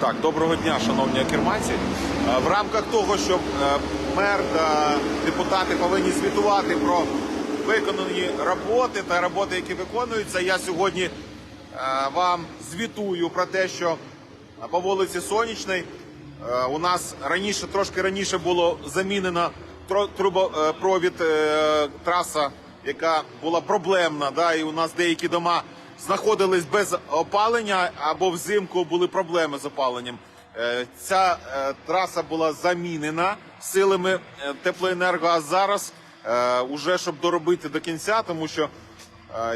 Так, доброго дня, шановні керманці. Е, В рамках того, щоб е, мер та депутати повинні звітувати про виконані роботи та роботи, які виконуються, я сьогодні е, вам звітую про те, що по вулиці Сонячний у нас раніше, трошки раніше було замінено трубопровід траса, яка була проблемна, да, і у нас деякі дома знаходились без опалення або взимку були проблеми з опаленням. Е, Ця е, траса була замінена силами е, теплоенерго. А зараз уже щоб доробити до кінця, тому що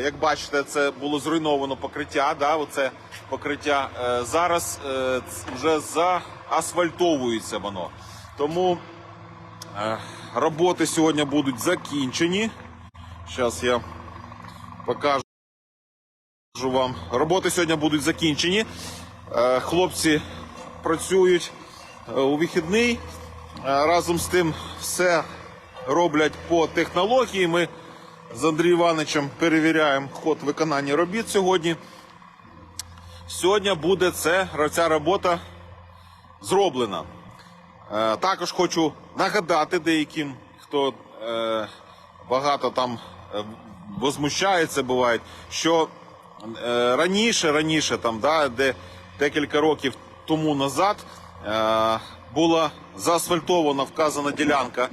як бачите, це було зруйновано покриття. Да, оце покриття зараз вже заасфальтовується воно. Тому роботи сьогодні будуть закінчені. Зараз я покажу вам. Роботи сьогодні будуть закінчені. Е, Хлопці працюють е, у вихідний. Е, Разом з тим все роблять по технології. Ми з Андрієм Івановичем перевіряємо ход виконання робіт сьогодні. Сьогодні буде це, ця робота зроблена. Також хочу нагадати деяким, хто багато там возмущається, буває, що раніше, раніше, там, да, де декілька років тому назад е, була заасфальтована вказана ділянка,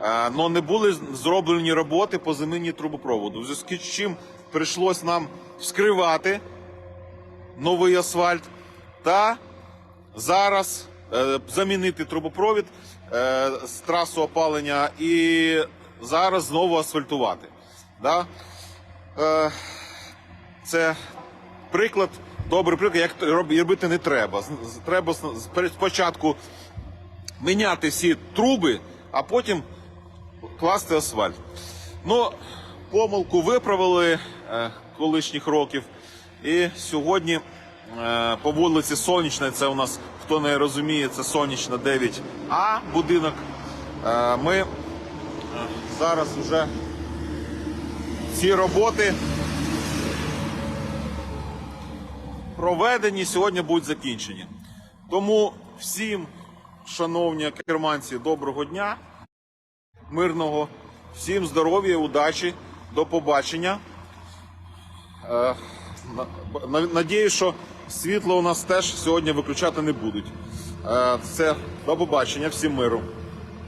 але не були зроблені роботи по заміні трубопроводу. В зв'язку з чим прийшлось нам вскривати новий асфальт та зараз е, замінити трубопровід е, з трасу опалення і зараз знову асфальтувати. Да? Е, це приклад, добрий приклад, як робити не треба. Треба спочатку міняти всі труби, а потім класти асфальт. Ну, помилку виправили е, колишніх років. І сьогодні е, по вулиці Сонячна, це у нас, хто не розуміє, це Сонячна 9А будинок. Е, ми е, зараз вже ці роботи проведені, сьогодні будуть закінчені. Тому всім, шановні керманці, доброго дня мирного. Всім здоров'я, удачі, до побачення. Е, на- на- Надіюсь, що світло у нас теж сьогодні виключати не будуть. Це до побачення, всім миру.